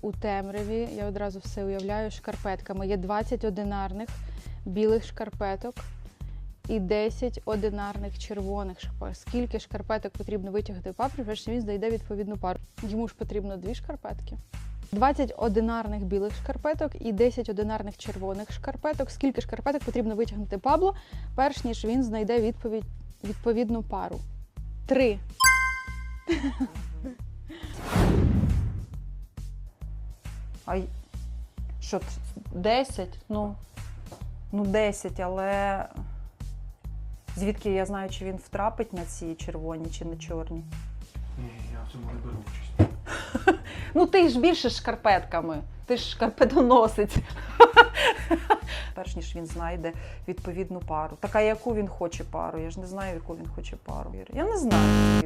У темряві я одразу все уявляю шкарпетками. Є 20 одинарних білих шкарпеток і 10 одинарних червоних шкарпеток. Скільки шкарпеток потрібно витягти папрі, перш він знайде відповідну пару. Йому ж потрібно дві шкарпетки. 20 одинарних білих шкарпеток і 10 одинарних червоних шкарпеток. Скільки шкарпеток потрібно витягнути Пабло, перш ніж він знайде відповідь, відповідну пару? Три. А що, т- 10? Ну, ну 10, але звідки я знаю, чи він втрапить на ці червоні чи на чорні? Ні, я в цьому не беру участь. Ну, ти ж більше шкарпетками, ти ж шкарпетоносець. Перш ніж він знайде відповідну пару. Така, яку він хоче пару. Я ж не знаю, яку він хоче пару. Я не знаю.